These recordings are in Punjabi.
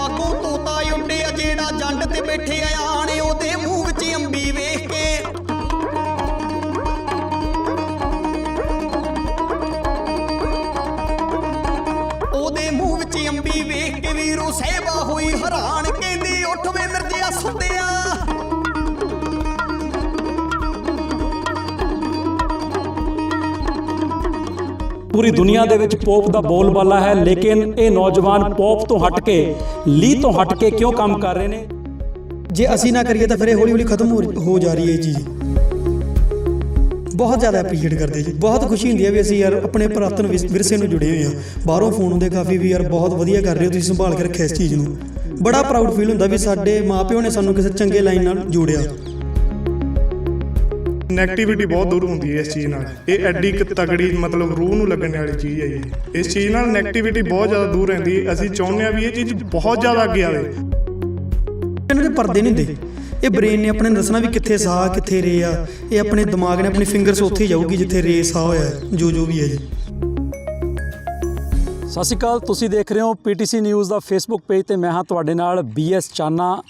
ਬਾਗੋਂ ਤੋਤਾ ਉੱਡਿਆ ਜਿਹੜਾ ਜੰਡ ਤੇ ਬੈਠੇ ਆਣੇ ਪੂਰੀ ਦੁਨੀਆ ਦੇ ਵਿੱਚ ਪੋਪ ਦਾ ਬੋਲਬਾਲਾ ਹੈ, ਲੇਕਿਨ ਇਹ ਨੌਜਵਾਨ ਪੋਪ ਤੋਂ ਹਟ ਕੇ ਲੀ ਤੋਂ ਹਟ ਕੇ ਕਿਉਂ ਕੰਮ ਕਰ ਰਹੇ ਨੇ? ਜੇ ਅਸੀਂ ਨਾ ਕਰੀਏ ਤਾਂ ਫਿਰ ਇਹ ਹੌਲੀ ਹੌਲੀ ਖਤਮ ਹੋ ਹੋ ਜਾ ਰਹੀ ਹੈ ਇਹ ਚੀਜ਼ ਬਹੁਤ ਜ਼ਿਆਦਾ ਐਪਰੀਸ਼ੀਏਟ ਕਰਦੇ ਜੀ। ਬਹੁਤ ਖੁਸ਼ੀ ਹੁੰਦੀ ਹੈ ਵੀ ਅਸੀਂ ਯਾਰ ਆਪਣੇ ਪੁਰਾਤਨ ਵਿਰਸੇ ਨੂੰ ਜੁੜੇ ਹੋਏ ਹਾਂ। ਬਾਹਰੋਂ ਫੋਨ ਹੁੰਦੇ ਕਾਫੀ ਵੀ ਯਾਰ ਬਹੁਤ ਵਧੀਆ ਕਰ ਰਹੇ ਹੋ, ਤੁਸੀਂ ਸੰਭਾਲ ਕੇ ਰੱਖਿਆ ਇਸ ਚੀਜ਼ ਨੂੰ। ਬੜਾ ਪ੍ਰਾਊਡ ਫੀਲ ਹੁੰਦਾ ਵੀ ਸਾਡੇ ਮਾਪਿਓ ਨੇ ਸਾਨੂੰ ਕਿਸੇ ਚੰਗੇ ਲਾਈਨ ਨਾਲ ਜੋੜਿਆ। ਨੈਗੇਟਿਵਿਟੀ ਬਹੁਤ ਦੂਰ ਹੁੰਦੀ ਹੈ ਇਸ ਚੀਜ਼ ਨਾਲ। ਇਹ ਐਡੀ ਕੁ ਤਗੜੀ ਮਤਲਬ ਰੂਹ ਨੂੰ ਲੱਗਣ ਵਾਲੀ ਚੀਜ਼ ਹੈ ਜੀ। ਇਸ ਚੀਜ਼ ਨਾਲ ਨੈਗੇਟਿਵਿਟੀ ਬਹੁਤ ਜ਼ਿਆਦਾ ਦੂਰ ਰਹਿੰਦੀ ਹੈ। ਅਸੀਂ ਚਾਹੁੰਦੇ ਹਾਂ ਵੀ ਇਹ ਚੀਜ਼ ਬਹੁਤ ਜ਼ਿਆਦਾ ਅੱਗੇ ਆਵੇ। ਇਹਨਾਂ ਦੇ ਪਰਦੇ ਨਹੀਂ ਹੁੰਦੇ। ਇਹ ਬ੍ਰੇਨ ਨੇ ਆਪਣੇ ਨੂੰ ਦੱਸਣਾ ਵੀ ਕਿੱਥੇ ਸਾਹ ਕਿੱਥੇ ਰੇ ਆ। ਇਹ ਆਪਣੇ ਦਿਮਾਗ ਨੇ ਆਪਣੀ ਫਿੰਗਰਸ ਉੱਥੇ ਜਾਊਗੀ ਜਿੱਥੇ ਰੇ ਸਾਹ ਹੋਇਆ ਹੈ, ਜੋ ਜੋ ਵੀ ਹੈ ਜੀ। ਸਤਿ ਸ਼੍ਰੀ ਅਕਾਲ ਤੁਸੀਂ ਦੇਖ ਰਹੇ ਹੋ ਪੀਟੀਸੀ ਨਿਊਜ਼ ਦਾ ਫੇਸਬੁੱਕ ਪੇਜ ਤੇ ਮੈਂ ਹਾਂ ਤੁਹਾਡੇ ਨਾਲ ਬੀਐਸ ਚਾਨਾ।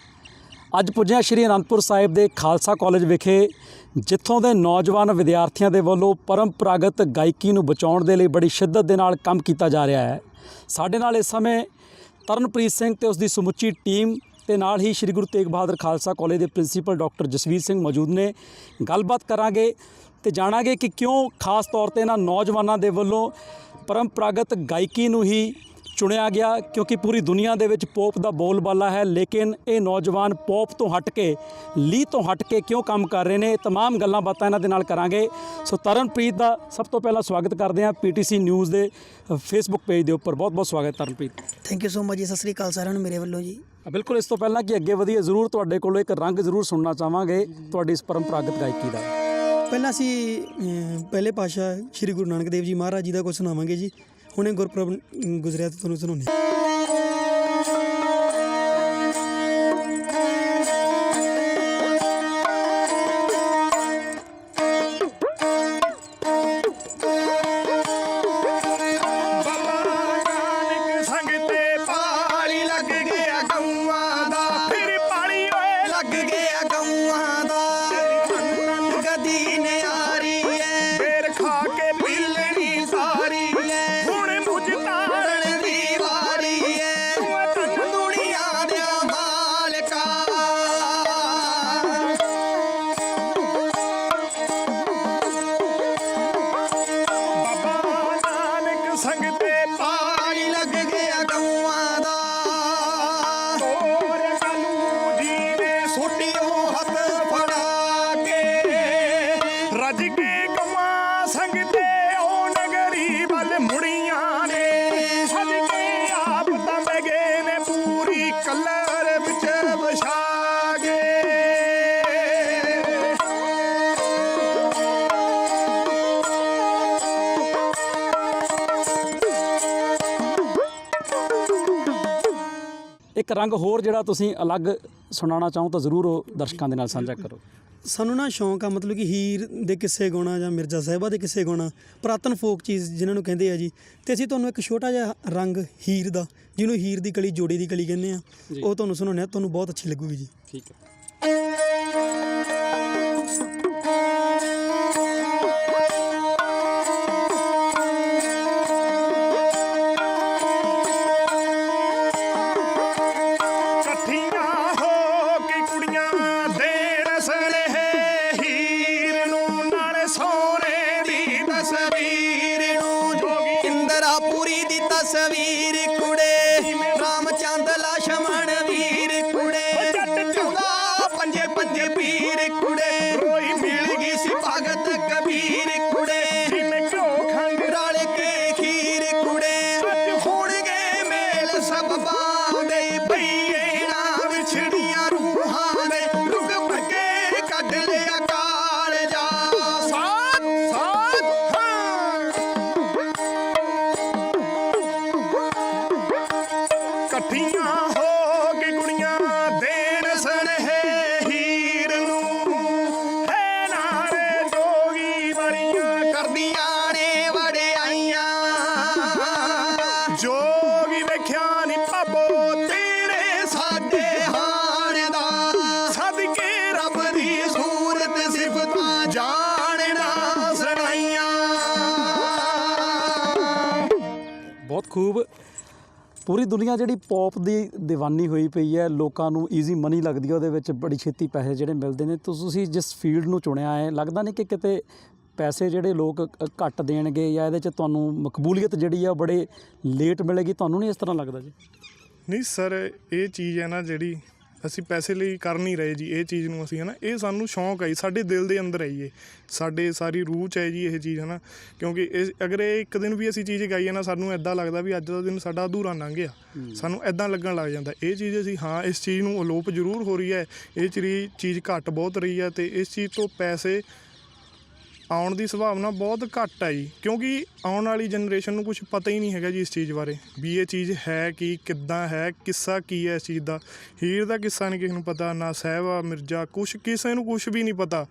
ਅੱਜ ਪੁੱਜਿਆ ਸ਼੍ਰੀ ਅਨੰਦਪੁਰ ਸਾਹਿਬ ਦੇ ਖਾਲਸਾ ਕਾਲਜ ਵਿਖੇ ਜਿੱਥੋਂ ਦੇ ਨੌਜਵਾਨ ਵਿਦਿਆਰਥੀਆਂ ਦੇ ਵੱਲੋਂ ਪਰੰਪਰਾਗਤ ਗਾਇਕੀ ਨੂੰ ਬਚਾਉਣ ਦੇ ਲਈ ਬੜੀ ਸ਼ਿੱਦਤ ਦੇ ਨਾਲ ਕੰਮ ਕੀਤਾ ਜਾ ਰਿਹਾ ਹੈ। ਸਾਡੇ ਨਾਲ ਇਸ ਸਮੇਂ ਤਰਨਪ੍ਰੀਤ ਸਿੰਘ ਤੇ ਉਸ ਦੀ ਸਮੁੱਚੀ ਟੀਮ ਤੇ ਨਾਲ ਹੀ ਸ਼੍ਰੀ ਗੁਰੂ ਤੇਗ ਬਹਾਦਰ ਖਾਲਸਾ ਕਾਲਜ ਦੇ ਪ੍ਰਿੰਸੀਪਲ ਡਾਕਟਰ ਜਸਵੀਰ ਸਿੰਘ ਮੌਜੂਦ ਨੇ। ਗੱਲਬਾਤ ਕਰਾਂਗੇ ਤੇ ਜਾਣਾਂਗੇ ਕਿ ਕਿਉਂ ਖਾਸ ਤੌਰ ਤੇ ਇਹਨਾਂ ਨੌਜਵਾਨਾਂ ਦੇ ਵੱਲੋਂ ਪਰੰਪਰਾਗਤ ਗਾਇਕੀ ਨੂੰ ਹੀ ਚੁਣਿਆ ਗਿਆ ਕਿਉਂਕਿ ਪੂਰੀ ਦੁਨੀਆ ਦੇ ਵਿੱਚ ਪੋਪ ਦਾ ਬੋਲਬਾਲਾ ਹੈ ਲੇਕਿਨ ਇਹ ਨੌਜਵਾਨ ਪੋਪ ਤੋਂ ਹਟ ਕੇ ਲੀ ਤੋਂ ਹਟ ਕੇ ਕਿਉਂ ਕੰਮ ਕਰ ਰਹੇ ਨੇ ਇਹ तमाम ਗੱਲਾਂ ਬਾਤਾਂ ਇਹਨਾਂ ਦੇ ਨਾਲ ਕਰਾਂਗੇ ਸੋ ਤਰਨਪ੍ਰੀਤ ਦਾ ਸਭ ਤੋਂ ਪਹਿਲਾਂ ਸਵਾਗਤ ਕਰਦੇ ਹਾਂ ਪੀਟੀਸੀ ਨਿਊਜ਼ ਦੇ ਫੇਸਬੁੱਕ ਪੇਜ ਦੇ ਉੱਪਰ ਬਹੁਤ ਬਹੁਤ ਸਵਾਗਤ Taranpreet thank you so much ਜੀ ਸਤਿ ਸ੍ਰੀ ਅਕਾਲ ਸਾਰਿਆਂ ਨੂੰ ਮੇਰੇ ਵੱਲੋਂ ਜੀ ਬਿਲਕੁਲ ਇਸ ਤੋਂ ਪਹਿਲਾਂ ਕਿ ਅੱਗੇ ਵਧੀਏ ਜ਼ਰੂਰ ਤੁਹਾਡੇ ਕੋਲੋਂ ਇੱਕ ਰੰਗ ਜ਼ਰੂਰ ਸੁਣਨਾ ਚਾਹਾਂਗੇ ਤੁਹਾਡੀ ਇਸ ਪਰੰਪਰਾਗਤ ਗਾਇਕੀ ਦਾ ਪਹਿਲਾਂ ਅਸੀਂ ਅਮ, ਪਹਿਲੇ ਪਾਸ਼ਾ ਸ੍ਰੀ ਗੁਰੂ ਨਾਨਕ ਦੇਵ ਜੀ ਮਹਾਰਾਜ ਜੀ ਦਾ ਕੁਝ ਸੁਣਾਵਾਂਗੇ ਜੀ उ'नें गुरपुरब गुजरेआ ते तनूं धनोनी ਇੱਕ ਰੰਗ ਹੋਰ ਜਿਹੜਾ ਤੁਸੀਂ ਅਲੱਗ ਸੁਣਾਉਣਾ ਚਾਹੋ ਤਾਂ ਜ਼ਰੂਰ ਉਹ ਦਰਸ਼ਕਾਂ ਦੇ ਨਾਲ ਸਾਂਝਾ ਕਰੋ। ਸਾਨੂੰ ਨਾ ਸ਼ੌਂਕ ਆ ਮਤਲਬ ਕਿ ਹੀਰ ਦੇ ਕਿੱਸੇ ਗਾਉਣਾ ਜਾਂ ਮਿਰਜ਼ਾ ਸਾਹਿਬਾ ਦੇ ਕਿੱਸੇ ਗਾਉਣਾ ਪੁਰਾਤਨ ਫੋਕ ਚੀਜ਼ ਜਿਨ੍ਹਾਂ ਨੂੰ ਕਹਿੰਦੇ ਆ ਜੀ। ਤੇ ਅਸੀਂ ਤੁਹਾਨੂੰ ਇੱਕ ਛੋਟਾ ਜਿਹਾ ਰੰਗ ਹੀਰ ਦਾ ਜਿਹਨੂੰ ਹੀਰ ਦੀ ਕਲੀ ਜੋੜੀ ਦੀ ਕਲੀ ਕਹਿੰਦੇ ਆ। ਉਹ ਤੁਹਾਨੂੰ ਸੁਣਾਉਂਦੇ ਆ ਤੁਹਾਨੂੰ ਬਹੁਤ ਅੱਛੀ ਲੱਗੂਗੀ ਜੀ। ਠੀਕ ਹੈ। ਬਹੁਤ ਖੂਬ। ਪੂਰੀ ਦੁਨੀਆ ਜਿਹੜੀ ਪੌਪ ਦੀ دیਵਾਨੀ ਹੋਈ ਪਈ ਹੈ, ਲੋਕਾਂ ਨੂੰ ਈਜ਼ੀ ਮਨੀ ਲੱਗਦੀ ਹੈ, ਉਹਦੇ ਵਿੱਚ ਬੜੀ ਛੇਤੀ ਪੈਸੇ ਜਿਹੜੇ ਮਿਲਦੇ ਨੇ। ਤੁਸੀਂ ਜਿਸ ਫੀਲਡ ਨੂੰ ਚੁਣਿਆ ਹੈ, ਲੱਗਦਾ ਨਹੀਂ ਕਿ ਕਿਤੇ ਪੈਸੇ ਜਿਹੜੇ ਲੋਕ ਘੱਟ ਦੇਣਗੇ ਜਾਂ ਇਹਦੇ 'ਚ ਤੁਹਾਨੂੰ ਮਕਬੂਲੀਅਤ ਜਿਹੜੀ ਆ ਉਹ ਬੜੇ ਲੇਟ ਮਿਲੇਗੀ। ਤੁਹਾਨੂੰ ਨਹੀਂ ਇਸ ਤਰ੍ਹਾਂ ਲੱਗਦਾ ਜੀ? ਨਹੀਂ ਸਰ ਇਹ ਚੀਜ਼ ਹੈ ਨਾ ਜਿਹੜੀ ਅਸੀਂ ਪੈਸੇ ਲਈ ਕਰ ਨਹੀਂ ਰਹੇ ਜੀ ਇਹ ਚੀਜ਼ ਨੂੰ ਅਸੀਂ ਹੈ ਨਾ ਇਹ ਸਾਨੂੰ ਸ਼ੌਂਕ ਹੈ ਜੀ, ਸਾਡੇ ਦਿਲ ਦੇ ਅੰਦਰ ਹੈ ਜੀ ਇਹ। ਸਾਡੇ ਸਾਰੀ ਰੂਹ ਚ ਹੈ ਜੀ ਇਹ ਚੀਜ਼ ਹੈ ਨਾ ਕਿਉਂਕਿ ਇਹ ਅਗਰ ਇਹ ਇੱਕ ਦਿਨ ਵੀ ਅਸੀਂ ਚੀਜ਼ ਗਾਈਏ ਨਾ ਸਾਨੂੰ ਐਦਾਂ ਲੱਗਦਾ ਵੀ ਅੱਜ ਦਾ ਦਿਨ ਸਾਡਾ ਅਧੂਰਾ ਲੰਘ ਗਿਆ। ਸਾਨੂੰ ਐਦਾਂ ਲੱਗਣ ਲੱਗ ਜਾਂਦਾ। ਇਹ ਚੀਜ਼ ਅਸੀਂ ਹਾਂ ਇਸ ਚੀਜ਼ ਨੂੰ ਅਲੋਪ ਜ਼ਰੂਰ ਹੋ ਰਹੀ ਹੈ। ਇਹ ਚੀਜ਼ ਚੀਜ਼ ਘੱਟ ਬਹੁਤ ਰਹੀ ਹੈ ਤੇ ਇਸ ਚੀਜ਼ ਤੋਂ ਪੈਸੇ ਆਉਣ ਦੀ ਸੰਭਾਵਨਾ ਬਹੁਤ ਘੱਟ ਹੈ ਜੀ। ਕਿਉਂਕਿ ਆਉਣ ਵਾਲੀ ਜਨਰੇਸ਼ਨ ਨੂੰ ਕੁਝ ਪਤਾ ਹੀ ਨਹੀਂ ਹੈਗਾ ਜੀ ਇਸ ਚੀਜ਼ ਬਾਰੇ। ਵੀ ਇਹ ਚੀਜ਼ ਹੈ ਕੀ, ਕਿੱਦਾਂ ਹੈ, ਕਿੱਸਾ ਕੀ ਹੈ ਇਸ ਚੀਜ਼ ਦਾ। ਹੀਰ ਦਾ ਕਿੱਸਾ ਨਹੀਂ ਕਿਸੇ ਨੂੰ ਪਤਾ, ਨਾ ਸਹਿਬਾ, ਮਿਰਜ਼ਾ ਕੁਝ ਕਿਸੇ ਨੂੰ ਕੁਝ ਵੀ ਨਹੀਂ ਪਤਾ।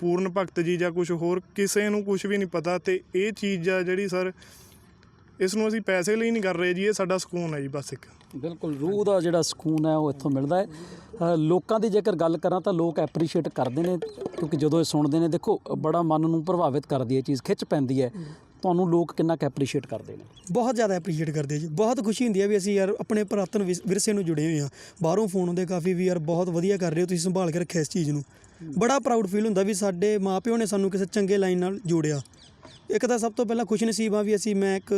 ਪੂਰਨ ਭਗਤ ਜੀ ਜਾਂ ਕੁਝ ਹੋਰ ਕਿਸੇ ਨੂੰ ਕੁਝ ਵੀ ਨਹੀਂ ਪਤਾ। ਤੇ ਇਹ ਚੀਜ਼ ਆ ਜਿਹੜੀ ਸਰ ਇਸ ਨੂੰ ਅਸੀਂ ਪੈਸੇ ਲਈ ਨਹੀਂ ਕਰ ਰਹੇ ਜੀ ਇਹ ਸਾਡਾ ਸਕੂਨ ਹੈ ਜੀ ਬਸ ਇੱਕ। ਬਿਲਕੁਲ ਰੂਹ ਦਾ ਜਿਹੜਾ ਸਕੂਨ ਹੈ ਉਹ ਇੱਥੋਂ ਮਿਲਦਾ ਹੈ। ਅ, ਲੋਕਾਂ ਦੀ ਜੇਕਰ ਗੱਲ ਕਰਾਂ ਤਾਂ ਲੋਕ ਐਪਰੀਸ਼ੀਏਟ ਕਰਦੇ ਨੇ ਕਿਉਂਕਿ ਜਦੋਂ ਇਹ ਸੁਣਦੇ ਨੇ ਦੇਖੋ ਬੜਾ ਮਨ ਨੂੰ ਪ੍ਰਭਾਵਿਤ ਕਰਦੀ ਹੈ ਇਹ ਚੀਜ਼ ਖਿੱਚ ਪੈਂਦੀ ਹੈ। ਤੁਹਾਨੂੰ ਲੋਕ ਕਿੰਨਾ ਕੁ ਐਪਰੀਸ਼ੀਏਟ ਕਰਦੇ ਨੇ? ਬਹੁਤ ਜ਼ਿਆਦਾ ਐਪਰੀਸ਼ੀਏਟ ਕਰਦੇ ਆ ਜੀ। ਬਹੁਤ ਖੁਸ਼ੀ ਹੁੰਦੀ ਹੈ ਵੀ ਅਸੀਂ ਯਾਰ ਆਪਣੇ ਪੁਰਾਤਨ ਵਿਸ- ਵਿਰਸੇ ਨੂੰ ਜੁੜੇ ਹੋਏ ਆ ਬਾਹਰੋਂ ਫੋਨ ਆਉਂਦੇ ਕਾਫੀ ਵੀ ਯਾਰ ਬਹੁਤ ਵਧੀਆ ਕਰ ਰਹੇ ਹੋ ਤੁਸੀਂ ਸੰਭਾਲ ਕੇ ਰੱਖਿਆ ਇਸ ਚੀਜ਼ ਨੂੰ। ਬੜਾ ਪ੍ਰਾਊਡ ਫੀਲ ਹੁੰਦਾ ਵੀ ਸਾਡੇ ਮਾਪਿਓ ਨੇ ਸਾਨੂੰ ਕਿਸੇ ਚੰਗੇ ਲਾਈਨ ਨਾਲ ਜੋੜਿਆ। ਇੱਕ ਤਾਂ ਸਭ ਤੋਂ ਪਹਿਲਾਂ ਖੁਸ਼ ਨਸੀਬ ਆ ਵੀ ਅਸੀਂ ਮੈਂ ਇੱਕ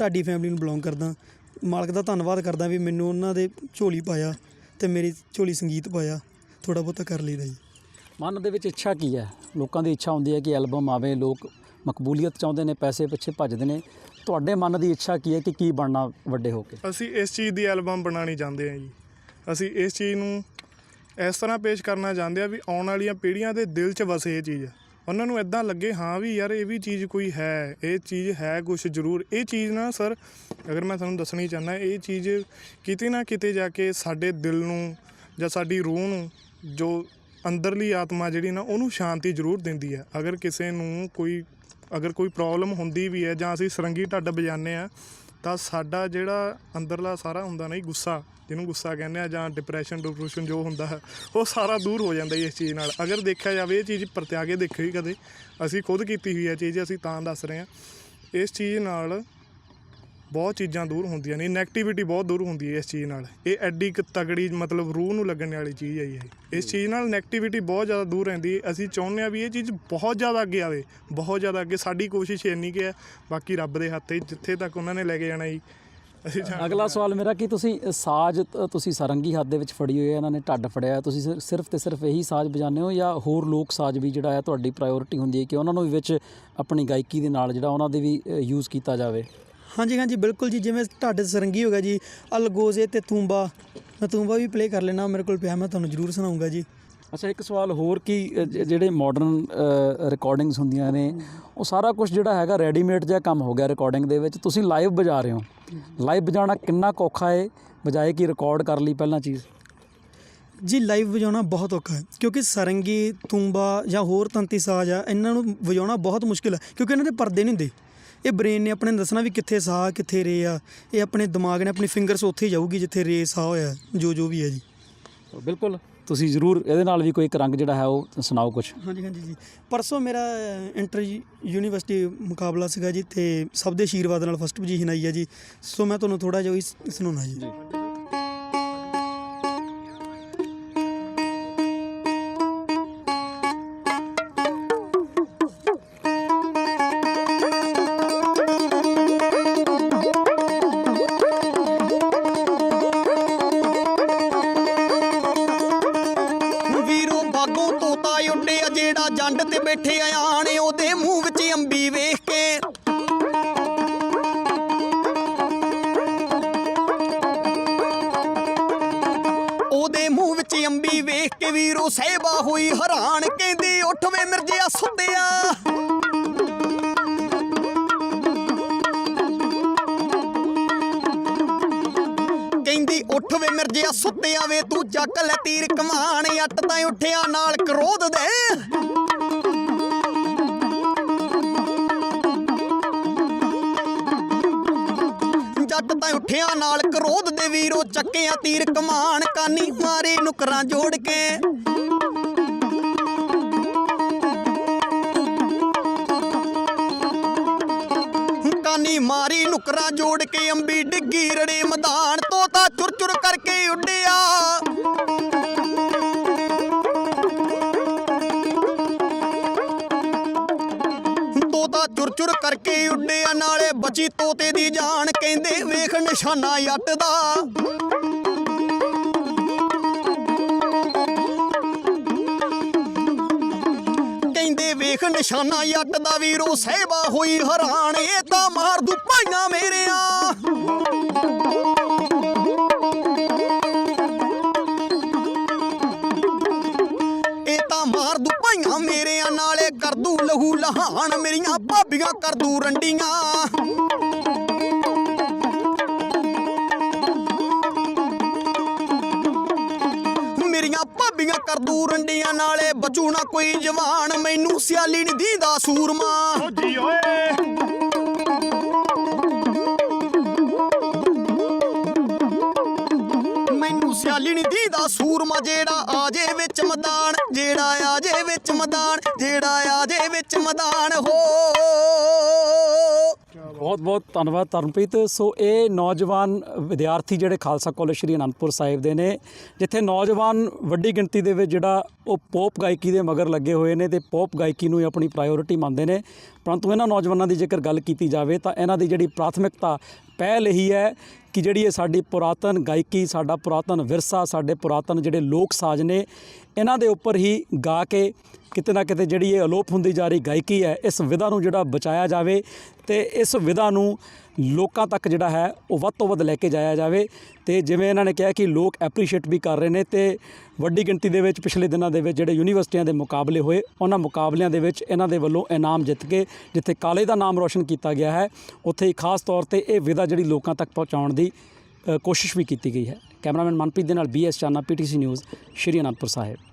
ਢਾਡੀ ਫੈਮਿਲੀ ਨੂੰ ਬਿਲੋਂਗ ਕਰਦਾ। ਮਾਲਕ ਦਾ ਧੰਨਵਾਦ ਕਰਦਾ ਵੀ ਮੈਨੂੰ ਉਹਨਾਂ ਦੇ ਝੋਲੀ ਪਾਇਆ ਤੇ ਮੇਰੀ ਝੋਲੀ ਸੰਗੀਤ ਪਾਇਆ। ਥੋੜਾ ਬਹੁਤਾ ਕਰ ਲਈਦਾ ਜੀ। ਮਨ ਦੇ ਵਿੱਚ ਇੱਛਾ ਕੀ ਹੈ? ਲੋਕਾਂ ਦੀ ਇੱਛਾ ਹੁੰਦੀ ਹੈ ਕਿ ਐਲਬਮ ਆਵੇ ਲੋਕ ਮਕਬੂਲੀਅਤ ਚਾਹੁੰਦੇ ਨੇ ਪੈਸੇ ਪਿੱਛੇ ਭੱਜਦੇ ਨੇ। ਤੁਹਾਡੇ ਮਨ ਦੀ ਇੱਛਾ ਕੀ ਹੈ ਕਿ ਕੀ ਬਣਨਾ ਵੱਡੇ ਹੋ ਕੇ? ਅਸੀਂ ਇਸ ਚੀਜ਼ ਦੀ ਐਲਬਮ ਬਣਾਉਣੀ ਚਾਹੁੰਦੇ ਹਾਂ ਜੀ। ਅਸੀਂ ਇਸ ਚੀਜ਼ ਨੂੰ ਇਸ ਤਰ੍ਹਾਂ ਪੇਸ਼ ਕਰਨਾ ਚਾਹੁੰਦੇ ਆ ਵੀ ਆਉਣ ਵਾਲੀਆਂ ਪੀੜ੍ਹੀਆਂ ਦੇ ਦਿਲ 'ਚ ਵਸੇ ਇਹ ਚੀਜ਼। ਉਹਨਾਂ ਨੂੰ ਇਦਾਂ ਲੱਗੇ, ਹਾਂ ਵੀ ਯਾਰ ਇਹ ਵੀ ਚੀਜ਼ ਕੋਈ ਹੈ, ਇਹ ਚੀਜ਼ ਹੈ ਕੁਝ ਜ਼ਰੂਰ। ਇਹ ਚੀਜ਼ ਨਾ ਸਰ, ਅਗਰ ਮੈਂ ਤੁਹਾਨੂੰ ਦੱਸਣੀ ਚਾਹੁੰਦਾ, ਇਹ ਚੀਜ਼ ਕਿਤੇ ਨਾ ਕਿਤੇ ਜਾ ਕੇ ਸਾਡੇ ਦਿਲ ਨੂੰ ਜਾਂ ਸਾਡੀ ਰੂਹ ਨੂੰ, ਜੋ ਅੰਦਰਲੀ ਆਤਮਾ ਜਿਹੜੀ ਨਾ, ਉਹਨੂੰ ਸ਼ਾਂਤੀ ਜ਼ਰੂਰ ਦਿੰਦੀ ਹੈ। ਅਗਰ ਕਿਸੇ ਨੂੰ ਕੋਈ, ਅਗਰ ਕੋਈ ਪ੍ਰੋਬਲਮ ਹੁੰਦੀ ਵੀ ਹੈ ਜਾਂ ਅਸੀਂ ਸਰੰਗੀ ਢੱਡ ਵਜਾਉਂਦੇ ਆ ਤਾਂ ਸਾਡਾ ਜਿਹੜਾ ਅੰਦਰਲਾ ਸਾਰਾ ਹੁੰਦਾ ਨਹੀਂ ਗੁੱਸਾ, ਜਿਹਨੂੰ ਗੁੱਸਾ ਕਹਿੰਦੇ ਆ ਜਾਂ ਡਿਪਰੈਸ਼ਨ ਡਿਪਰੈਸ਼ਨ ਜੋ ਹੁੰਦਾ ਹੈ, ਉਹ ਸਾਰਾ ਦੂਰ ਹੋ ਜਾਂਦਾ ਇਸ ਚੀਜ਼ ਨਾਲ। ਅਗਰ ਦੇਖਿਆ ਜਾਵੇ ਇਹ ਚੀਜ਼ ਪਰਤਿਆ ਕੇ ਦੇਖੀ ਕਦੇ, ਅਸੀਂ ਖੁਦ ਕੀਤੀ ਹੋਈ ਹੈ ਚੀਜ਼, ਅਸੀਂ ਤਾਂ ਦੱਸ ਰਹੇ ਹਾਂ। ਇਸ ਚੀਜ਼ ਨਾਲ ਬਹੁਤ ਚੀਜ਼ਾਂ ਦੂਰ ਹੁੰਦੀਆਂ ਨੇ ਨੈਗੇਟਿਵਿਟੀ ਬਹੁਤ ਦੂਰ ਹੁੰਦੀ ਹੈ ਇਸ ਚੀਜ਼ ਨਾਲ। ਇਹ ਐਡੀ ਇੱਕ ਤਗੜੀ ਮਤਲਬ ਰੂਹ ਨੂੰ ਲੱਗਣ ਵਾਲੀ ਚੀਜ਼ ਹੈ ਜੀ ਇਹ। ਇਸ ਚੀਜ਼ ਨਾਲ ਨੈਗੇਟਿਵਿਟੀ ਬਹੁਤ ਜ਼ਿਆਦਾ ਦੂਰ ਰਹਿੰਦੀ ਹੈ। ਅਸੀਂ ਚਾਹੁੰਦੇ ਹਾਂ ਵੀ ਇਹ ਚੀਜ਼ ਬਹੁਤ ਜ਼ਿਆਦਾ ਅੱਗੇ ਆਵੇ, ਬਹੁਤ ਜ਼ਿਆਦਾ ਅੱਗੇ। ਸਾਡੀ ਕੋਸ਼ਿਸ਼ ਇੰਨੀ ਕਿ ਹੈ, ਬਾਕੀ ਰੱਬ ਦੇ ਹੱਥ ਹੈ ਜਿੱਥੇ ਤੱਕ ਉਹਨਾਂ ਨੇ ਲੈ ਕੇ ਜਾਣਾ ਜੀ, ਅਸੀਂ ਅਗਲਾ ਸਵਾਲ ਮੇਰਾ, ਕਿ ਤੁਸੀਂ ਸਾਜ਼, ਤੁਸੀਂ ਸਾਰੰਗੀ ਹੱਥ ਦੇ ਵਿੱਚ ਫੜੀ ਹੋਈ ਹੈ, ਇਹਨਾਂ ਨੇ ਢੱਡ ਫੜਿਆ ਤੁਸੀਂ ਸਿਰ- ਸਿਰਫ ਤੇ ਸਿਰਫ ਇਹੀ ਸਾਜ਼ ਵਜਾਉਂਦੇ ਹੋ ਜਾਂ ਹੋਰ ਲੋਕ ਸਾਜ਼ ਵੀ ਜਿਹੜਾ ਹੈ ਤੁਹਾਡੀ ਪ੍ਰਾਇੋਰਟੀ ਹੁੰਦੀ ਹੈ ਕਿ ਉਹਨਾਂ ਨੂੰ ਵੀ ਵਿੱਚ ਆਪਣੀ ਗਾਇਕੀ ਦੇ ਨਾਲ ਜਿਹੜਾ ਉਹਨਾਂ ਦੇ ਵੀ ਯੂਜ਼ ਕੀਤਾ ਜਾਵੇ? ਹਾਂਜੀ ਹਾਂਜੀ ਬਿਲਕੁਲ ਜੀ ਜਿਵੇਂ ਢਾਡੇ ਸਰੰਗੀ ਹੋ ਗਿਆ ਜੀ ਅਲਗੋਜ਼ੇ ਤੇ ਤੂੰਬਾ। ਮੈਂ ਤੂੰਬਾ ਵੀ ਪਲੇ ਕਰ ਲੈਣਾ ਮੇਰੇ ਕੋਲ ਪਿਆ ਮੈਂ ਤੁਹਾਨੂੰ ਜ਼ਰੂਰ ਸੁਣਾਉਂਗਾ ਜੀ। ਅੱਛਾ ਇੱਕ ਸਵਾਲ ਹੋਰ ਕਿ ਜਿਹੜੇ ਮਾਡਰਨ ਰਿਕਾਰਡਿੰਗਸ ਹੁੰਦੀਆਂ ਨੇ ਉਹ ਸਾਰਾ ਕੁਝ ਜਿਹੜਾ ਹੈਗਾ ਰੈਡੀਮੇਡ ਜਿਹਾ ਕੰਮ ਹੋ ਗਿਆ ਰਿਕਾਰਡਿੰਗ ਦੇ ਵਿੱਚ। ਤੁਸੀਂ ਲਾਈਵ ਵਜਾ ਰਹੇ ਹੋ। ਲਾਈਵ ਵਜਾਉਣਾ ਕਿੰਨਾ ਔਖਾ ਹੈ ਬਜਾਏ ਕਿ ਰਿਕਾਰਡ ਕਰ ਲਈ ਪਹਿਲਾਂ ਚੀਜ਼? ਜੀ ਲਾਈਵ ਵਜਾਉਣਾ ਬਹੁਤ ਔਖਾ ਹੈ ਕਿਉਂਕਿ ਸਰੰਗੀ ਤੂੰਬਾ ਜਾਂ ਹੋਰ ਤੰਤੀ ਸਾਜ਼ ਆ ਇਹਨਾਂ ਨੂੰ ਵਜਾਉਣਾ ਬਹੁਤ ਮੁਸ਼ਕਿਲ ਹੈ ਕਿਉਂਕਿ ਇਹਨਾਂ ਦੇ ਪਰਦੇ ਨਹੀਂ ਹੁੰਦੇ। ਇਹ ਬ੍ਰੇਨ ਨੇ ਆਪਣੇ ਦੱਸਣਾ ਵੀ ਕਿੱਥੇ ਸਾਹ ਕਿੱਥੇ ਰੇ ਆ। ਇਹ ਆਪਣੇ ਦਿਮਾਗ ਨੇ ਆਪਣੀ ਫਿੰਗਰਸ ਉੱਥੇ ਹੀ ਜਾਊਗੀ ਜਿੱਥੇ ਰੇ ਸਾਹ ਹੋਇਆ ਜੋ ਜੋ ਵੀ ਹੈ ਜੀ। ਬਿਲਕੁਲ ਤੁਸੀਂ ਜ਼ਰੂਰ ਇਹਦੇ ਨਾਲ ਵੀ ਕੋਈ ਇੱਕ ਰੰਗ ਜਿਹੜਾ ਹੈ ਉਹ ਸੁਣਾਓ ਕੁਝ ਹਾਂਜੀ ਹਾਂਜੀ ਜੀ। ਪਰਸੋਂ ਮੇਰਾ ਇੰਟਰ ਯੂਨੀਵਰਸਿਟੀ ਮੁਕਾਬਲਾ ਸੀਗਾ ਜੀ ਤੇ ਸਭ ਦੇ ਆਸ਼ੀਰਵਾਦ ਨਾਲ ਫਸਟ ਪੋਜੀਸ਼ਨ ਆਈ ਹੈ ਜੀ। ਸੋ ਮੈਂ ਤੁਹਾਨੂੰ ਥੋੜਾ ਜਿਹਾ ਹੀ ਸੁਣਾਉਣਾ ਜੀ। ਬੈਠੇ ਆਣੇ ਉਹਦੇ ਮੂੰਹ ਵਿੱਚ ਅੰਬੀ ਵੇਖ ਕੇ। ਉਹਦੇ ਮੂੰਹ ਵਿੱਚ ਅੰਬੀ ਵੇਖ ਕੇ ਵੀਰੋ ਸਹਿਬਾ ਹੋਈ ਹੈਰਾਨ, ਕਹਿੰਦੀ, ਉੱਠ ਵੇ ਮਿਰਜਿਆ ਸੁੱਤਿਆ। ਕਹਿੰਦੀ, ਉੱਠ ਵੇ ਮਿਰਜਿਆ ਸੁੱਤਿਆ ਵੇ, ਤੂੰ ਚੱਕ ਲੈ ਤੀਰ ਕਮਾਨ ਅੱਟ ਤਾਂ ਉੱਠਿਆ ਨਾਲ ਕ੍ਰੋਧ ਦੇ। ਤਾਂ ਉੱਠਿਆ ਨਾਲ ਕਰੋਧ ਦੇ ਵੀਰੋ ਚੱਕਿਆ ਤੀਰ ਕਮਾਨ ਕਾਨੀ ਮਾਰੇ ਨੁਕਰਾਂ ਜੋੜ ਕੇ। ਕਾਨੀ ਮਾਰੀ ਨੁਕਰਾਂ ਜੋੜ ਕੇ ਅੰਬੀ ਡਿੱਗੀ ਰੜੇ ਮੈਦਾਨ ਤੋਤਾ ਚੁਰ ਚੁਰ ਕਰਕੇ ਉੱਡਿਆ। ਤੋਤਾ ਚੁਰ ਕਰਕੇ ਉੱਡਿਆ, ਨਾਲੇ ਬਚੀ ਤੋਤੇ ਦੀ ਜਾਨ ਕਹਿੰਦੇ ਵੇਖ ਨਿਸ਼ਾਨਾ ਜੱਟ ਦਾ ਕਹਿੰਦੇ ਵੇਖ ਨਿਸ਼ਾਨਾ ਜੱਟ ਦਾ ਵੀਰੋ, ਸਹਿਬਾ ਹੋਈ ਹੈਰਾਨ, ਇਹ ਤਾਂ ਮਾਰ ਦੂ ਭਾਈਆਂ ਮੇਰਿਆਂ। ਲਹੂ ਲਹਾਨ ਮੇਰੀਆਂ ਭਾਬੀਆਂ ਕਰ ਦੂ ਰੰਡੀਆਂ ਮੇਰੀਆਂ ਭਾਬੀਆਂ ਕਰ ਦੂ ਰੰਡੀਆਂ ਨਾਲੇ ਬਚੂ ਨਾ ਕੋਈ ਜਵਾਨ ਮੈਨੂੰ ਸਿਆਲੀ ਨਹੀਂ ਦੀਦਾ ਸੂਰਮਾ। ਫੌਜੀ ਓਏ। ਮੈਨੂੰ ਸਿਆਲੀ ਨਹੀਂ ਦੀਦਾ ਸੂਰਮਾ ਜਿਹੜਾ ਆ ਜੇ ਵਿੱਚ ਮੈਦਾਨ ਜਿਹੜਾ ਆ ਜੇ ਵਿੱਚ ਮੈਦਾਨ ਜਿਹੜਾ ਆ ਜੇ ਵਿੱਚ ਮੈਦਾਨ ਹੋ। ਬਹੁਤ ਬਹੁਤ ਧੰਨਵਾਦ ਤਰਨਪ੍ਰੀਤ। ਸੋ ਇਹ ਨੌਜਵਾਨ ਵਿਦਿਆਰਥੀ ਜਿਹੜੇ ਖਾਲਸਾ ਕਾਲਜ ਸ਼੍ਰੀ ਅਨੰਦਪੁਰ ਸਾਹਿਬ ਦੇ ਨੇ, ਜਿੱਥੇ ਨੌਜਵਾਨ ਵੱਡੀ ਗਿਣਤੀ ਦੇ ਵਿੱਚ ਜਿਹੜਾ ਉਹ ਪੋਪ ਗਾਇਕੀ ਦੇ ਮਗਰ ਲੱਗੇ ਹੋਏ ਨੇ ਤੇ ਪੋਪ ਗਾਇਕੀ ਨੂੰ ਆਪਣੀ ਪ੍ਰਾਇੋਰਟੀ ਮੰਨਦੇ ਨੇ। ਪਰੰਤੂ ਇਹਨਾਂ ਨੌਜਵਾਨਾਂ ਦੀ ਜੇਕਰ ਗੱਲ ਕੀਤੀ ਜਾਵੇ ਤਾਂ ਇਹਨਾਂ ਦੀ ਜਿਹੜੀ ਪ੍ਰਾਥਮਿਕਤਾ ਪਹਿਲ ਇਹੀ ਹੈ ਕਿ ਜਿਹੜੀ ਇਹ ਸਾਡੀ ਪੁਰਾਤਨ ਗਾਇਕੀ, ਸਾਡਾ ਪੁਰਾਤਨ ਵਿਰਸਾ, ਸਾਡੇ ਪੁਰਾਤਨ ਜਿਹੜੇ ਲੋਕ ਸਾਜ਼ ਨੇ, ਇਹਨਾਂ ਦੇ ਉੱਪਰ ਹੀ ਗਾ ਕੇ ਕਿਤੇ ਨਾ ਕਿਤੇ ਜਿਹੜੀ ਇਹ ਅਲੋਪ ਹੁੰਦੀ ਜਾ ਰਹੀ ਗਾਇਕੀ ਹੈ, ਇਸ ਵਿਧਾ ਨੂੰ ਜਿਹੜਾ ਬਚਾਇਆ ਜਾਵੇ ਤੇ ਇਸ ਵਿਧਾ ਨੂੰ ਲੋਕਾਂ ਤੱਕ ਜਿਹੜਾ ਹੈ, ਉਹ ਵੱਧ ਤੋਂ ਵੱਧ ਲੈ ਕੇ ਜਾਇਆ ਜਾਵੇ ਤੇ ਜਿਵੇਂ ਇਹਨਾਂ ਨੇ ਕਿਹਾ ਕਿ ਲੋਕ ਐਪਰੀਸ਼ੀਏਟ ਵੀ ਕਰ ਰਹੇ ਨੇ ਤੇ ਵੱਡੀ ਗਿਣਤੀ ਦੇ ਵਿੱਚ ਪਿਛਲੇ ਦਿਨਾਂ ਦੇ ਵਿੱਚ ਜਿਹੜੇ ਯੂਨੀਵਰਸਿਟੀਆਂ ਦੇ ਮੁਕਾਬਲੇ ਹੋਏ, ਉਹਨਾਂ ਮੁਕਾਬਲਿਆਂ ਦੇ ਵਿੱਚ ਇਹਨਾਂ ਦੇ ਵੱਲੋਂ ਇਨਾਮ ਜਿੱਤ ਕੇ ਜਿੱਥੇ ਕਾਲੇ ਦਾ ਨਾਮ ਰੋਸ਼ਨ ਕੀਤਾ ਗਿਆ ਹੈ, ਉੱਥੇ ਹੀ ਖਾਸ ਤੌਰ ਤੇ ਇਹ ਵਿਧਾ ਜਿਹੜੀ ਲੋਕਾਂ ਤੱਕ ਪਹੁੰਚਾਉਣ ਦੀ ਕੋਸ਼ਿਸ਼ ਵੀ ਕੀਤੀ ਗਈ ਹੈ। ਕੈਮਰਾਮੈਨ ਮਨਪ੍ਰੀਤ ਦੇ ਨਾਲ BS Chana PTC news Shri Anandpur Sahib.